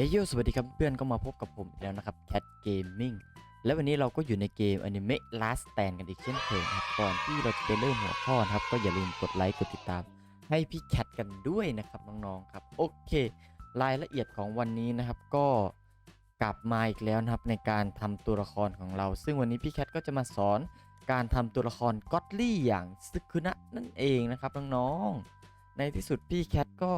เฮ้ยโยสวัสดีครับเพื่อนก็มาพบกับผมอีกแล้วนะครับ Cat Gaming และวันนี้เราก็อยู่ในเกม Anime Last Stand กันอีกเช่นเคยครับก่อนที่เราจะไปเริ่มหัวข้อนะครับ ก็อย่าลืมกดไลค์กดติดตาม ให้พี่แคทกันด้วยนะครับน้องๆครับ โอเค รายละเอียดของวันนี้นะครับ ก็กลับมาอีกแล้วนะครับในการทำตัวละครของเรา ซึ่งวันนี้พี่แคทก็จะมาสอนการทำตัวละครก็อตลี่อย่างซึคุนะนั่นเองนะครับน้องๆในที่สุดพี่แคทก็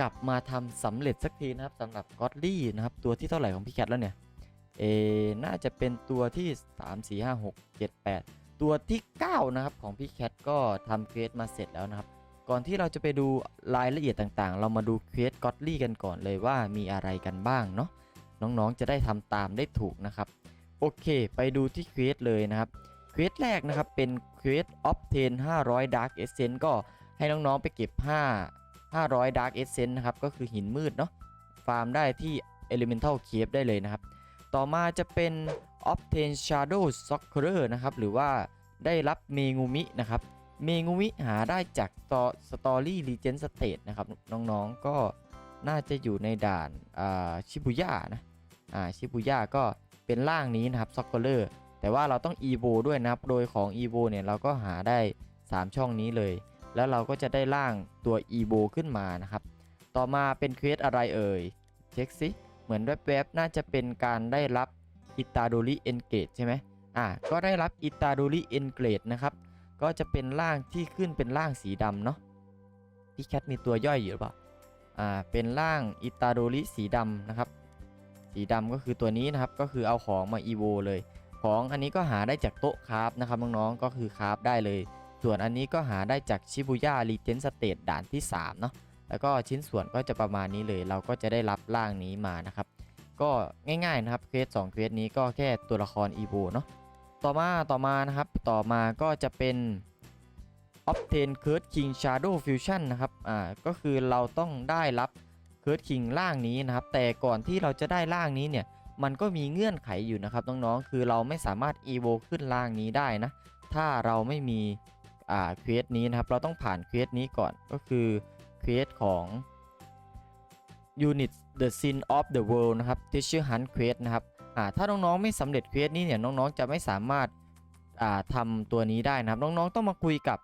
กลับมาทำสำเร็จสักทีนะครับสำหรับก็อตลี่นะครับตัวที่เท่าไหร่ของพี่แคทแล้วเนี่ยเอน่าจะเป็นตัวที่ 3 4 5 6 7 8 ตัวที่ 9 นะครับของพี่แคทก็ทำเควสมาเสร็จแล้วนะครับ ก่อนที่เราจะไปดูรายละเอียดต่างๆ เรามาดูเควสก็อตลี่กันก่อนเลยว่ามีอะไรกันบ้างเนาะน้องๆจะได้ทำตามได้ถูกนะครับ โอเค ไปดูที่เควสเลยนะครับเควสแรกนะครับเป็นเควสออฟเทน500 Dark Essence ก็ให้น้องๆไปเก็บ 5 500 Dark Essence นะครับ ก็คือหินมืดเนาะ ฟาร์มได้ที่ Elemental Cave ได้เลยนะครับ ต่อมาจะเป็น Obtain Shadow Soccerer นะครับ หรือว่าได้รับเมงูมินะครับ เมงูมิหาได้จากต่อ Story Legend State นะครับ น้องๆ ก็น่าจะอยู่ในด่านชิบุย่านะอ่าชิบุย่าก็เป็นร่างนี้นะครับ s o c c e r แต่ว่าเราต้อง Evo ด้วยนะครับ โดยของ Evo เนี่ยเราก็หาได้ 3 ช่องนี้เลย แล้วเราก็จะได้ร่างตัว e v o ขึ้นมานะครับ ต่อมาเป็นเควสอะไรเอ่ย เช็คสิเหมือนแวบๆน่าจะเป็นการได้รับอิตาโดริเอนเกตใช่ไหมอะก็ได้รับอิตาโดริเอนเกตนะครับ ก็จะเป็นร่างที่ขึ้นเป็นร่างสีดำเนาะพี่แคทมีตัวย่อยอยู่หรือเปล่าอ่าเป็นร่างอิตาโดริสีดำนะครับ สีดำก็คือตัวนี้นะครับก็คือเอาของมา e v o เลย ของอันนี้ก็หาได้จากโต๊ะคราฟนะครับน้องๆก็คือคราฟได้เลย ส่วนอันนี้ก็หาได้จากชิบุย่ารีเจนสเตทด่านที่3เนาะแล้วก็ชิ้นส่วนก็จะประมาณนี้เลย เราก็จะได้รับร่างนี้มานะครับ ก็ง่ายๆนะครับเควส2เควสนี้ก็แค่ตัวละคร e v o เนาะต่อมาต่อมานะครับต่อมาก็จะเป็น Obtain Curse King Shadow Fusion นะครับอ่าก็คือเราต้องได้รับ Curse King ร่างนี้นะครับ แต่ก่อนที่เราจะได้ร่างนี้เนี่ยมันก็มีเงื่อนไขอยู่นะครับน้องๆ คือเราไม่สามารถ e v o ขึ้นร่างนี้ได้นะ ถ้าเราไม่มี อ่าเควสนี้นะครับ เราต้องผ่านเควสนี้ก่อนก็คือเควสของ Unit the Sin of the World นะครับ Treasure Hunt Quest นะครับอ่าถ้าน้องๆไม่สำเร็จเควสนี้เนี่ยน้องๆจะไม่สามารถอ่าทำตัวนี้ได้นะครับ น้องๆต้องมาคุยกับ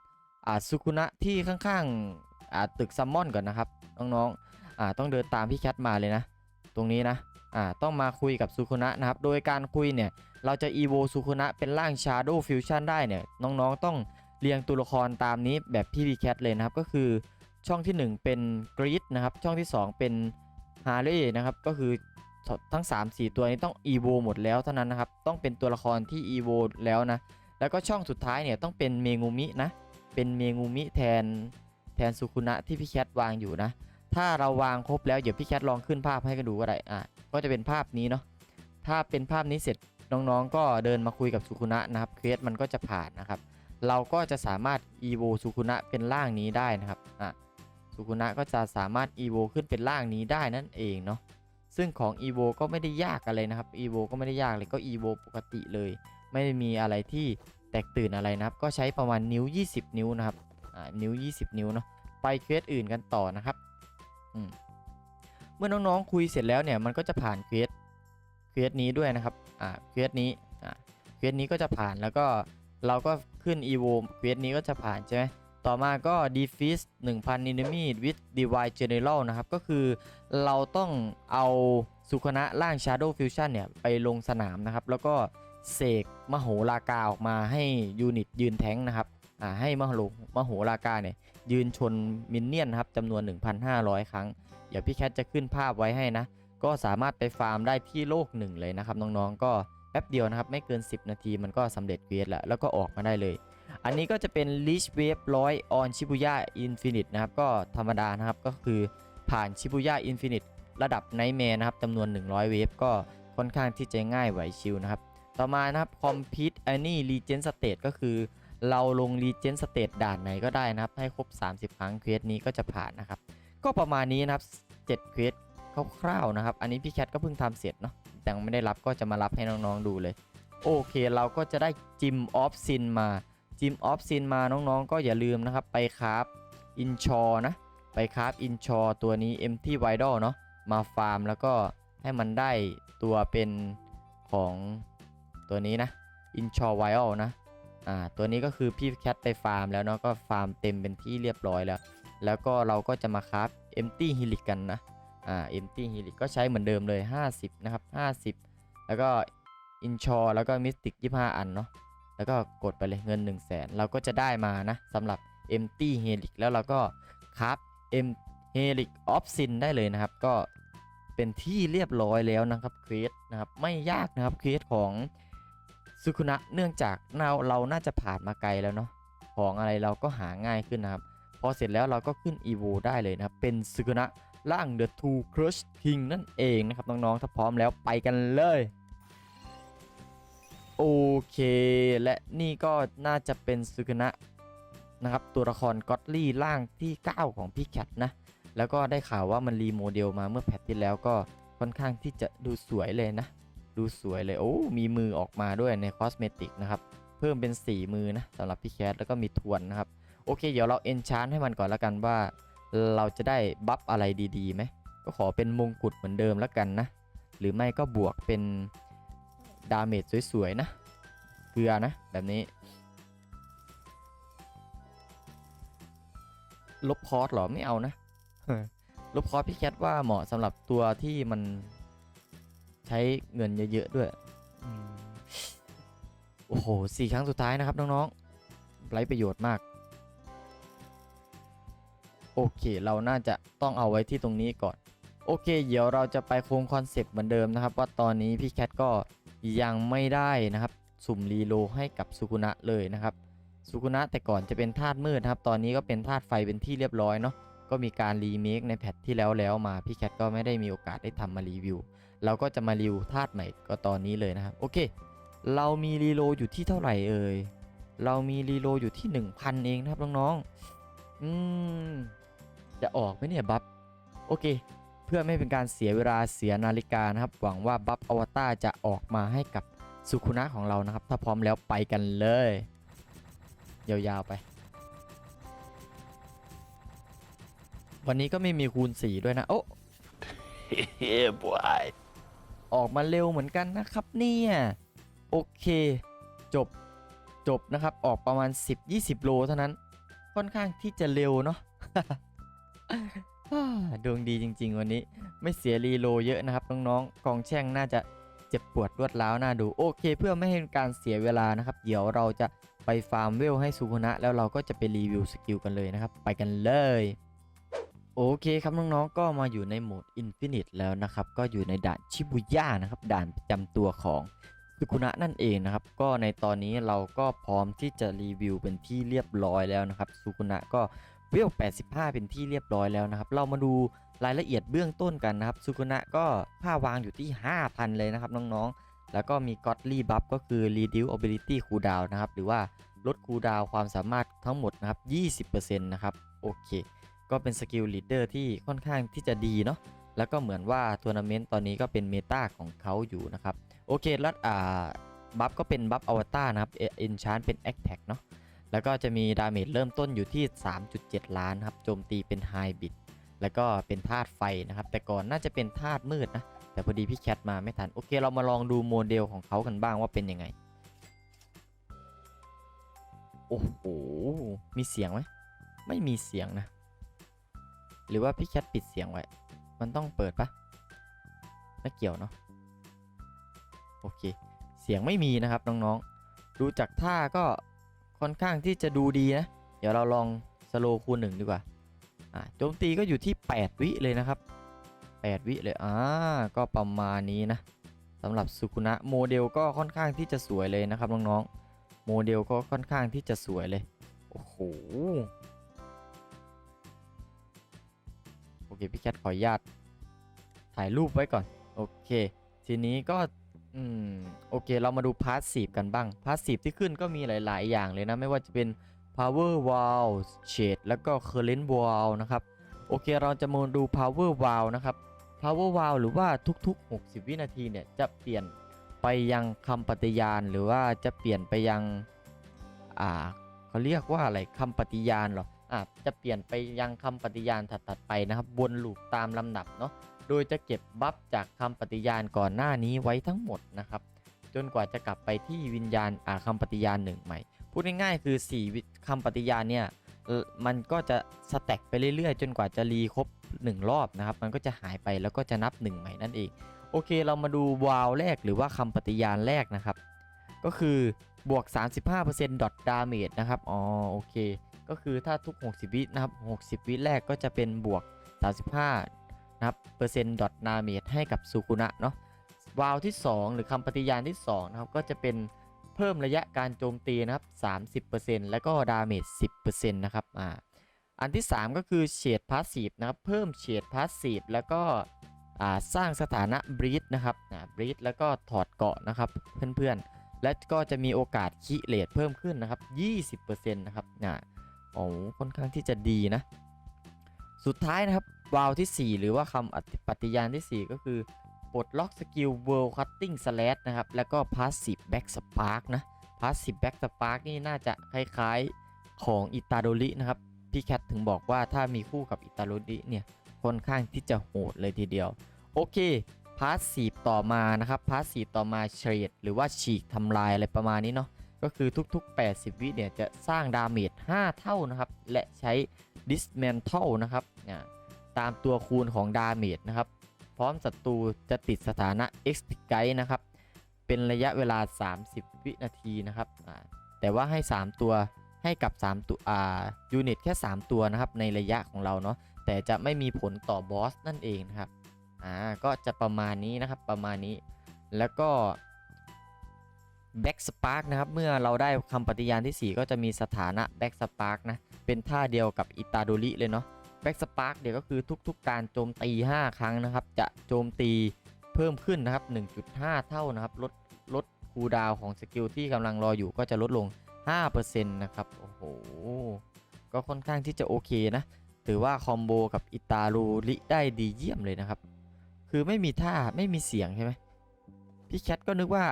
อ่าซุคุนะที่ข้างๆอ่าตึกซัมมอนก่อนนะครับ น้องๆอ่าต้องเดินตามพี่แคทมาเลยนะ ตรงนี้นะอ่าต้องมาคุยกับซุคุนะนะครับ โดยการคุยเนี่ยเราจะ evo ซุคุนะเป็นร่าง Shadow Fusion ได้เนี่ยน้องๆต้อง เรียงตัวละครตามนี้แบบพี่พีแคทเลยนะครับ ก็คือช่องที่ 1 เป็นกรีดนะครับ ช่องที่ 2 เป็นฮาร์เร่นะครับ ก็คือทั้ง 3 4 ตัวนี้ต้อง EVO หมดแล้วเท่านั้นนะครับ ต้องเป็นตัวละครที่ EVO แล้วนะ แล้วก็ช่องสุดท้ายเนี่ยต้องเป็นเมงูมินะ เป็นเมงูมิแทนแทนสุคุนะที่พี่แคทวางอยู่นะ ถ้าเราวางครบแล้วเดี๋ยวพี่แคทลองขึ้นภาพให้กันดูก็ได้ อะ ก็จะเป็นภาพนี้เนาะ ถ้าเป็นภาพนี้เสร็จน้องๆ ก็เดินมาคุยกับสุคุนะนะครับ เควสมันก็จะผ่านนะครับ เราก็จะสามารถ evo สุคุนะเป็นร่างนี้ได้นะครับอะสุคุนะก็จะสามารถ evo ขึ้นเป็นร่างนี้ได้นั่นเองเนาะซึ่งของ evo ก็ไม่ได้ยากอะไรนะครับ evo ก็ไม่ได้ยากเลยก็ evo ปกติเลย ไม่ได้มีอะไรที่แตกตื่นอะไรนะครับ ก็ใช้ประมาณนิ้ว 20 นิ้วนะครับอ่านิ้ว 20 นิ้วเนาะไปเควสอื่นกันต่อนะครับอืมเมื่อน้องๆคุยเสร็จแล้วเนี่ยมันก็จะผ่านเควสเควสนี้ด้วยนะครับอ่าเควสนี้อ่าเควสนี้ก็จะผ่านแล้วก็ เราก็ขึ้น evo เวสนี้ก็จะผ่านใช่ไหมต่อมาก็ defeat 1000 enemy with divine general นะครับ ก็คือเราต้องเอาสุคนะร่าง shadow fusion เนี่ย ไปลงสนามนะครับ แล้วก็เสกมโหรากาออกมาให้ยูนิตยืนแท้งนะครับอ่าให้มโหมโหรากาเนี่ย ยืนชนมินเนี่ยนนะครับจำนวน 1,500 ครั้ง เดี๋ยวพี่แคทจะขึ้นภาพไว้ให้นะ ก็สามารถไปฟาร์มได้ที่โลกหนึ่งเลยนะครับน้องๆก็ แป๊บเดียวนะครับ ไม่เกิน 10 นาทีมันก็สำเร็จเควสแล้ว แล้วก็ออกมาได้เลย อันนี้ก็จะเป็น Leash Wave 100 on Shibuya Infinite นะครับ ก็ธรรมดานะครับ ก็คือผ่าน Shibuya Infinite ระดับ Nightmare นะครับจำนวน 100 เวฟก็ค่อนข้างที่จะง่ายไหวชิวนะครับ ต่อมานะครับ Complete Any Legend State ก็คือ เราลง Legend State ด่านไหนก็ได้นะครับ ให้ครบ 30 ครั้งเควสนี้ก็จะผ่านนะครับ ก็ประมาณนี้นะครับ7เควสคร่าวๆนะครับ อันนี้พี่แคทก็เพิ่งทำเสร็จเนาะ ยังไม่ได้รับก็จะมารับให้น้องๆดูเลย โอเคเราก็จะได้จิมออฟซินมาจิมออฟซินมาน้องๆ ก็อย่าลืมนะครับ ไปคราฟอินชอนะ ไปคราฟอินชอตัวนี้ empty vital เนาะมาฟาร์มแล้วก็ให้มันได้ตัวเป็นของตัวนี้นะอินชอไวอลนะอ่าตัวนี้ก็คือพี่แคทไปฟาร์มแล้วเนาะก็ฟาร์มเต็มเป็นที่เรียบร้อยแล้ว แล้วก็เราก็จะมาคราฟ empty helix กันนะ อ่า empty helix ก็ใช้เหมือนเดิมเลย 50 นะครับ 50 แล้วก็อินชอแล้วก็มิสติก25 อันเนาะแล้วก็กดไปเลยเงิน 1 0 0 0 0แสนเราก็จะได้มานะสำหรับ empty helix แล้วเราก็คราฟ em helix of sin ได้เลยนะครับ ก็เป็นที่เรียบร้อยแล้วนะครับเควสนะครับไม่ยากนะครับเควสของซุคุนะเนื่องจากเราเราน่าจะผ่านมาไกลแล้วเนาะของอะไรเราก็หาง่ายขึ้นนะครับ พอเสร็จแล้วเราก็ขึ้น evo ได้เลยนะครับ เป็นซุคุนะ ร่าง the two crush king นั่นเองนะครับน้องๆ ถ้าพร้อมแล้วไปกันเลย โอเค และนี่ก็น่าจะเป็นซุคุนะนะครับ ตัวละครก็อตลี่ร่างที่ 9 ของพี่แคทนะ แล้วก็ได้ข่าวว่ามันรีโมเดลมาเมื่อแพทที่แล้วก็ค่อนข้างที่จะดูสวยเลยนะ ดูสวยเลย โอ้ มีมือออกมาด้วยในคอสเมติกนะครับ เพิ่มเป็น 4 มือนะสำหรับพี่แคทแล้วก็มีทวนนะครับ โอเค เดี๋ยวเราเอนชานให้มันก่อนแล้วกันว่า เราจะได้บัฟอะไรดีๆไหมก็ขอเป็นมงกุฎเหมือนเดิมแล้วกันนะ หรือไม่ก็บวกเป็นดาเมจสวยๆนะ เกลือนะ แบบนี้ ลบคอร์สเหรอไม่เอานะ ลบคอร์สพี่แคทว่าเหมาะสำหรับตัวที่มันใช้เงินเยอะๆด้วยอืมโอ้โหสี่ครั้งสุดท้ายนะครับน้องๆไร้ประโยชน์มากโอเค เราน่าจะต้องเอาไว้ที่ตรงนี้ก่อน โอเค เดี๋ยวเราจะไปคงคอนเซปต์เหมือนเดิมนะครับ ว่าตอนนี้พี่แคทก็ยังไม่ได้นะครับ สุ่มรีโลให้กับสุกุนะเลยนะครับสุกุนะแต่ก่อนจะเป็นธาตุมืดครับตอนนี้ก็เป็นธาตุไฟเป็นที่เรียบร้อยเนาะก็มีการรีเมคในแพทที่แล้วแล้วมาพี่แคทก็ไม่ได้มีโอกาสได้ทำมารีวิว เราก็จะมารีวิวธาตุใหม่ก็ตอนนี้เลยนะครับโอเค เรามีรีโลอยู่ที่เท่าไหร่เอ่ยเรามีรีโลอยู่ที่ 1,000 เองนะครับน้องๆอืม จะออกไหมเนี่ยบัฟโอเค เพื่อไม่เป็นการเสียเวลาเสียนาฬิกานะครับ หวังว่าบัฟอวตารจะออกมาให้กับสุคุนะของเรานะครับ ถ้าพร้อมแล้วไปกันเลย ยาวๆไป วันนี้ก็ไม่มีคูณ4ด้วยนะ โอ้ yeah, boy. ออกมาเร็วเหมือนกันนะครับเนี่ยโอเค จบจบนะครับ ออกประมาณ 10-20 โลเท่านั้น ค่อนข้างที่จะเร็วเนาะอ่า ดวงดีจริง ๆ วันนี้ ไม่เสียรีโลเยอะนะครับน้องๆกองแช่งน่าจะเจ็บปวดรวดร้าวน่าดูโอเค เพื่อไม่ให้การเสียเวลานะครับ เดี๋ยวเราจะไปฟาร์มเวลให้สุพนะ แล้วเราก็จะไปรีวิวสกิลกันเลยนะครับ ไปกันเลยโอเคครับน้องๆ ก็มาอยู่ในโหมด Infinite แล้วนะครับ ก็อยู่ในด่านชิบุย่านะครับ ด่านประจำตัวของสุคุนะนั่นเองนะครับ ก็ในตอนนี้เราก็พร้อมที่จะรีวิวเป็นที่เรียบร้อยแล้วนะครับสุคุนะก็ เวล 85 เป็นที่เรียบร้อยแล้วนะครับ เรามาดูรายละเอียดเบื้องต้นกันนะครับสุคุนะก็ค่าวางอยู่ที่ 5,000 เลยนะครับน้องๆ แล้วก็มี Godly Buff ก็คือ Reduce Ability Cooldown นะครับ หรือว่าลดคูลดาวความสามารถทั้งหมดนะครับ 20%นะครับ โอเค ก็เป็นสกิลลีดเดอร์ที่ค่อนข้างที่จะดีเนาะ แล้วก็เหมือนว่าทัวร์นาเมนต์ตอนนี้ก็เป็นเมตาของเขาอยู่นะครับ โอเค แล้วอ่าบัฟก็เป็นบัฟอวตารนะครับ เอ็นชานเป็นแอคแท็กเนาะ แล้วก็จะมีดาเมจเริ่มต้นอยู่ที่ 3.7 ล้านครับ โจมตีเป็นไฮบิด แล้วก็เป็นธาตุไฟนะครับ แต่ก่อนน่าจะเป็นธาตุมืดนะ แต่พอดีพี่แคทมาไม่ทัน โอเค เรามาลองดูโมเดลของเขากันบ้างว่าเป็นยังไง โอ้โห มีเสียงไหม ไม่มีเสียงนะ หรือว่าพี่แคทปิดเสียงไว้ มันต้องเปิดปะไม่เกี่ยวเนาะ โอเค เสียงไม่มีนะครับน้องๆ ดูจากท่าก็ ค่อนข้างที่จะดูดีนะ เดี๋ยวเราลองสโลคูณหนึ่งดีกว่าอ่าโจมตีก็อยู่ที่ 8 วิเลยนะครับ 8 วิเลยอ่าก็ประมาณนี้นะสำหรับสุคุนะโมเดลก็ค่อนข้างที่จะสวยเลยนะครับน้องๆโมเดลก็ค่อนข้างที่จะสวยเลยโอ้โหโอเคพี่แคทขออนุญาตถ่ายรูปไว้ก่อน โอเค ทีนี้ก็ อืมโอเคเรามาดูพาสซีฟกันบ้างพาสซีฟที่ขึ้นก็มีหลาย ๆ อย่างเลยนะ ไม่ว่าจะเป็น power wall shade แล้วก็ current wall นะครับ โอเคเราจะมาดู power wall นะครับ power wall หรือว่าทุก ๆ 60 วินาทีเนี่ย จะเปลี่ยนไปยังคำปฏิญาณ หรือว่าจะเปลี่ยนไปยัง อ่าเขาเรียกว่าอะไรคำปฏิญาณเหรออะจะเปลี่ยนไปยังคำปฏิญาณถัด ๆ ไปนะครับ วนลูปตามลำดับเนาะ โดยจะเก็บบัฟจากคำปฏิญาณก่อนหน้านี้ไว้ทั้งหมดนะครับ จนกว่าจะกลับไปที่วิญญาณอาคำปฏิญาณหนึ่งใหม่ พูดง่ายๆคือ4วิคำปฏิญาณเนี่ยมันก็จะสแต็กไปเรื่อยๆ จนกว่าจะรีครบ 1 รอบนะครับ มันก็จะหายไปแล้วก็จะนับ 1 ใหม่นั่นเอง โอเคเรามาดูวาลแรกหรือว่าคำปฏิญาณแรกนะครับ ก็คือบวก 35%ดอทดาเมจนะครับ อ๋อโอเค ก็คือถ้าทุก 60 วินะครับ 60 วิแรกก็จะเป็นบวก 35 นะครับเปอร์เซ็นต์ดอทดาเมจให้กับสุกุนะเนาะวาลที่ 2 หรือคำปฏิญาณที่2นะครับก็จะเป็นเพิ่มระยะการโจมตีนะครับ 30%แล้วก็ดาเมจ 10%นะครับอ่าอันที่ 3 ก็คือเฉดพาสซีฟนะครับเพิ่มเฉดพาสซีฟแล้วก็อ่าสร้างสถานะบรีดนะครับอ่าบรีดแล้วก็ถอดเกาะนะครับเพื่อนๆ และก็จะมีโอกาสคิเลตเพิ่มขึ้นนะครับ 20%นะครับอ่าโอ้ค่อนข้างที่จะดีนะ สุดท้ายนะครับ วาลที่ 4 หรือว่าคำอธิปฏิญาณที่ 4 ก็คือปลดล็อกสกิล World Cutting Slash นะครับ แล้วก็ Passive Back Spark นะ Passive Back Spark นี่น่าจะคล้ายๆของอิตาโดรินะครับ พี่แคทถึงบอกว่าถ้ามีคู่กับอิตาโดริเนี่ย ค่อนข้างที่จะโหดเลยทีเดียว โอเค Passive ต่อมานะครับ Passive ต่อมาเฉดหรือว่าฉีกทำลายอะไรประมาณนี้เนาะ ก็คือทุกๆ 80 วิเนี่ยจะสร้างดาเมจ 5 เท่านะครับ และใช้ Dismantle นะครับอ่า ตามตัวคูณของดาเมจนะครับ พร้อมศัตรูจะติดสถานะ X p i g u i นะครับ เป็นระยะเวลา 30 วินาทีนะครับ แต่ว่าให้ 3 ตัวให้กับ 3 ตัวอ่ายูนิตแค่ 3 ตัวนะครับ ในระยะของเราเนาะแต่จะไม่มีผลต่อบอสนั่นเองนะครับอ่าก็จะประมาณนี้นะครับประมาณนี้แล้วก็ Back Spark นะครับ เมื่อเราได้คำปฏิญาณที่ 4 ก็จะมีสถานะ Back Spark นะ เป็นท่าเดียวกับอิตาโดริเลยเนาะ แบ็กสปาร์กเดี๋ยวก็คือทุกๆ การโจมตี 5 ครั้งนะครับ จะโจมตีเพิ่มขึ้นนะครับ 1.5 เท่านะครับ ลดลดคูดาวของสกิลที่กำลังรออยู่ก็จะลดลง 5%นะครับ โอ้โห ก็ค่อนข้างที่จะโอเคนะ ถือว่าคอมโบกับอิตาลูริได้ดีเยี่ยมเลยนะครับ คือไม่มีท่าไม่มีเสียงใช่ไหมพี่แคทก็นึกว่า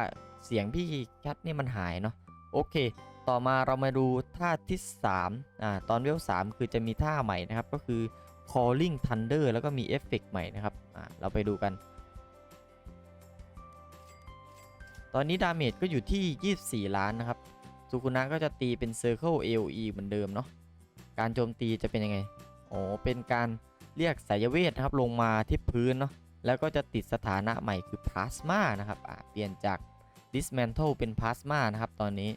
เสียงพี่แคทนี่มันหายเนาะโอเค ต่อมาเรามาดูท่าที่3อ่าตอนเวล3คือจะมีท่าใหม่นะครับ ก็คือ calling thunder แล้วก็มีเอฟเฟกต์ใหม่นะครับอ่าเราไปดูกัน ตอนนี้ดาเมจก็อยู่ที่ 24 ล้านนะครับสุกุนะก็จะตีเป็น Circle AOE เหมือนเดิมเนาะการโจมตีจะเป็นยังไงอ๋อเป็นการเรียกสายเวทนะครับลงมาที่พื้นเนาะแล้วก็จะติดสถานะใหม่คือ Plasma นะครับเปลี่ยนจาก Dismantle เป็น Plasma นะครับตอนนี้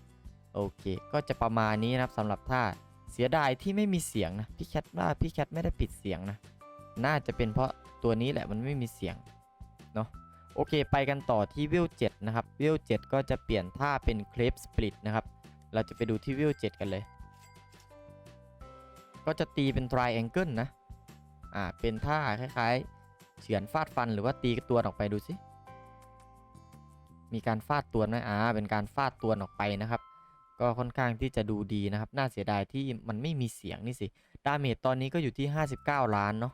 โอเค ก็จะประมาณนี้นะครับสำหรับท่าเสียดายที่ไม่มีเสียงนะพี่แคทว่าพี่แคทไม่ได้ปิดเสียงนะ น่าจะเป็นเพราะตัวนี้แหละมันไม่มีเสียงเนาะโอเค ไปกันต่อที่วิว7นะครับวิว7ก็จะเปลี่ยนท่าเป็นคลิปสปลิตนะครับ เราจะไปดูที่วิว7กันเลย ก็จะตีเป็น triangle นะ อ่า เป็นท่าคล้ายๆ เฉือนฟาดฟันหรือว่าตีตัวออกไปดูสิ มีการฟาดตัวไหมอ่า เป็นการฟาดตัวออกไปนะครับ ก็ค่อนข้างที่จะดูดีนะครับ น่าเสียดายที่มันไม่มีเสียงนี่สิ ดาเมจตอนนี้ก็อยู่ที่ 59 ล้านเนาะ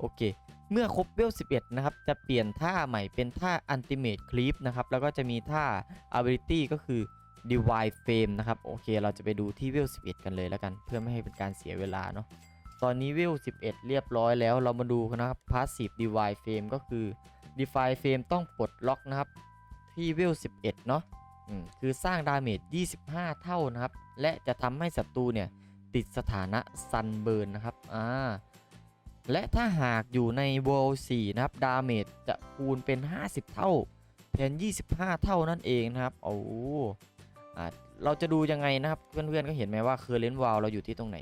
โอเค เมื่อครบเวล 11 นะครับ จะเปลี่ยนท่าใหม่เป็นท่า Ultimate Creep นะครับ แล้วก็จะมีท่า Ability ก็คือ Divine Flame นะครับ โอเค เราจะไปดูที่เวล 11 กันเลยแล้วกัน เพื่อไม่ให้เป็นการเสียเวลาเนาะ ตอนนี้เวล 11 เรียบร้อยแล้ว เรามาดูกันนะครับ Passive Divine Flame ก็คือ Divine Flame ต้องปลดล็อกนะครับ ที่เวล 11 เนาะ คือสร้างดาเมจ 25 เท่านะครับ และจะทำให้ศัตรูเนี่ยติดสถานะซันเบิร์นนะครับ อ่า และถ้าหากอยู่ใน World 4 นะครับ ดาเมจจะคูณเป็น 50 เท่าแทน 25 เท่านั่นเองนะครับ โอ้อ่าเราจะดูยังไงนะครับ เพื่อนๆก็เห็นไหมว่าเคอร์เรนต์วาลเราอยู่ที่ตรงไหน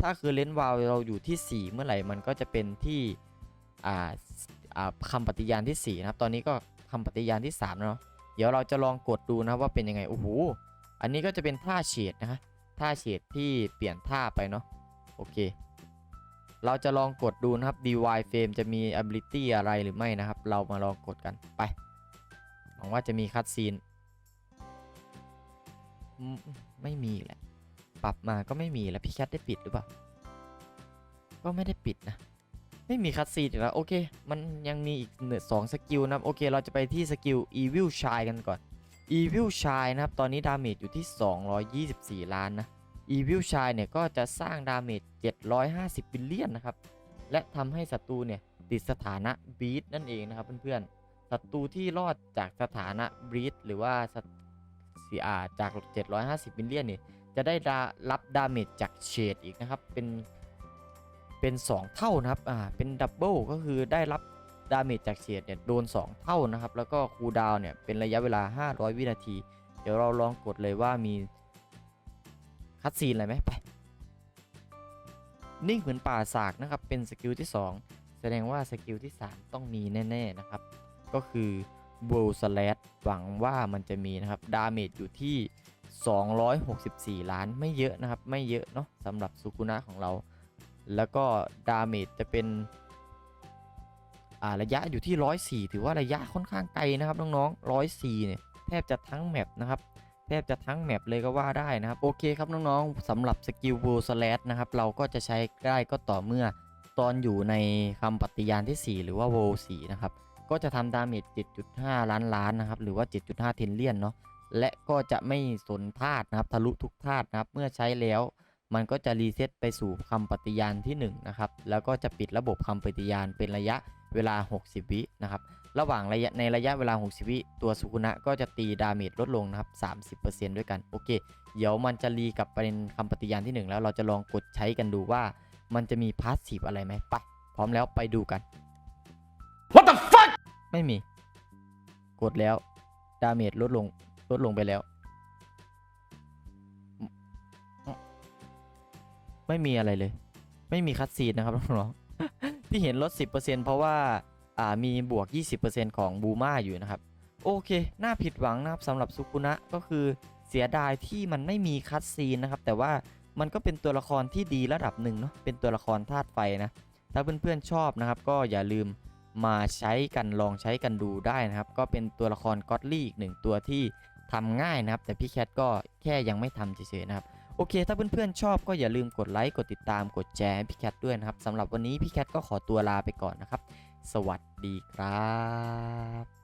ถ้าเคอร์เรนต์วาลเราอยู่ที่ 4 เมื่อไหร่มันก็จะเป็นที่ อ่า อ่าคำปฏิญาณที่ 4 นะครับ ตอนนี้ก็คำปฏิญาณที่ 3 เนาะ เดี๋ยวเราจะลองกดดูนะว่าเป็นยังไงโอ้โหอันนี้ก็จะเป็นท่าเฉดนะฮะท่าเฉดที่เปลี่ยนท่าไปเนาะโอเค เราจะลองกดดูนะครับ DY Frame จะมี ability อะไรหรือไม่นะครับ เรามาลองกดกันไปหวังว่าจะมีคัดซีนไม่มีแหละ ปรับมาก็ไม่มีแล้วพี่แคทได้ปิดหรือเปล่า ก็ไม่ได้ปิดนะ ไม่มีคัดซีนอีกแล้วโอเค มันยังมีอีกหนึ่งสองสกิลนะครับโอเค เราจะไปที่สกิล Evil Shine กันก่อน Evil Shine นะครับ ตอนนี้ดาเมจอยู่ที่ 224 ล้านนะ Evil Shine เนี่ยก็จะสร้างดาเมจ 750 บิลเลียนนะครับ และทำให้ศัตรูเนี่ยติดสถานะบีทนั่นเองนะครับเพื่อนๆ ศัตรูที่รอดจากสถานะบีทหรือว่าสสีอาจาก 750มิลเลียนเนี่ยจะได้รับดาเมจจากเชดอีกนะครับ เป็น เป็น 2 เท่านะครับอ่าเป็นดับเบิลก็คือได้รับดาเมจจากเชดเนี่ยโดน 2 เท่านะครับ แล้วก็คูลดาวน์เนี่ยเป็นระยะเวลา 500 วินาที เดี๋ยวเราลองกดเลยว่ามีคัดซีนอะไรไหมไปนิ่งเหมือนป่าสากนะครับ เป็นสกิลที่ 2 แสดงว่าสกิลที่ 3 ต้องมีแน่ ๆ นะครับ ก็คือ w o r l Slash หวังว่ามันจะมีนะครับ ดาเมจอยู่ที่ 264 ล้านไม่เยอะนะครับ ไม่เยอะเนาะสำหรับสุกุนะของเรา แล้วก็ดาเมจจะเป็นระยะอยู่ที่ 104 ถือว่าระยะค่อนข้างไกลนะครับน้องๆ104เนี่ยแทบจะทั้งแมปนะครับแทบจะทั้งแมปเลยก็ว่าได้นะครับโอเคครับน้องๆสำหรับสกิล w o r l Slash นะครับเราก็จะใช้ได้ก็ต่อเมื่อตอนอยู่ในคำปฏิญาณที่ 4 หรือว่า w o r l 4นะครับก็จะทำดาเมจ 7.5 ล้านล้านนะครับหรือว่า 7.5 เทนเลียนเนาะและก็จะไม่สนธาตุนะครับทะลุทุกธาตุนะครับเมื่อใช้แล้ว มันก็จะรีเซ็ตไปสู่คำปฏิญาณที่1นะครับแล้วก็จะปิดระบบคำปฏิญาณเป็นระยะเวลา 60 วินะครับระหว่างระยะในระยะเวลา 60 วิตัวสุกุนะก็จะตีดาเมจลดลงนะครับ 30%ด้วยกันโอเค เดี๋ยวมันจะรีกลับไปเป็นคำปฏิญาณที่ 1 แล้วเราจะลองกดใช้กันดูว่า มันจะมีพาสซีฟอะไรไหมไปพร้อมแล้วไปดูกัน What the fuck? ไม่มี กดแล้วดาเมจลดลงลดลงไปแล้ว ไม่มีอะไรเลย ไม่มีคัดซีนนะครับน้องๆที่เห็นลด 10%เพราะว่าอ่ามีบวก 20%ของบูมาอยู่นะครับ โอเค น่าผิดหวังนะครับสำหรับซุกุนะก็คือเสียดายที่มันไม่มีคัดซีนนะครับ แต่ว่ามันก็เป็นตัวละครที่ดีระดับหนึ่งเนาะเป็นตัวละครธาตุไฟนะ ถ้าเพื่อนๆชอบนะครับ ก็อย่าลืมมาใช้กันลองใช้กันดูได้นะครับ ก็เป็นตัวละครก็อตลี่อีกหนึ่งตัวที่ทำง่ายนะครับ แต่พี่แคทก็แค่ยังไม่ทำเฉยๆนะครับ โอเค ถ้าเพื่อนๆชอบก็อย่าลืมกดไลค์ กดติดตาม กดแชร์ให้พี่แคทด้วยนะครับสำหรับวันนี้พี่แคทก็ขอตัวลาไปก่อนนะครับ สวัสดีครับ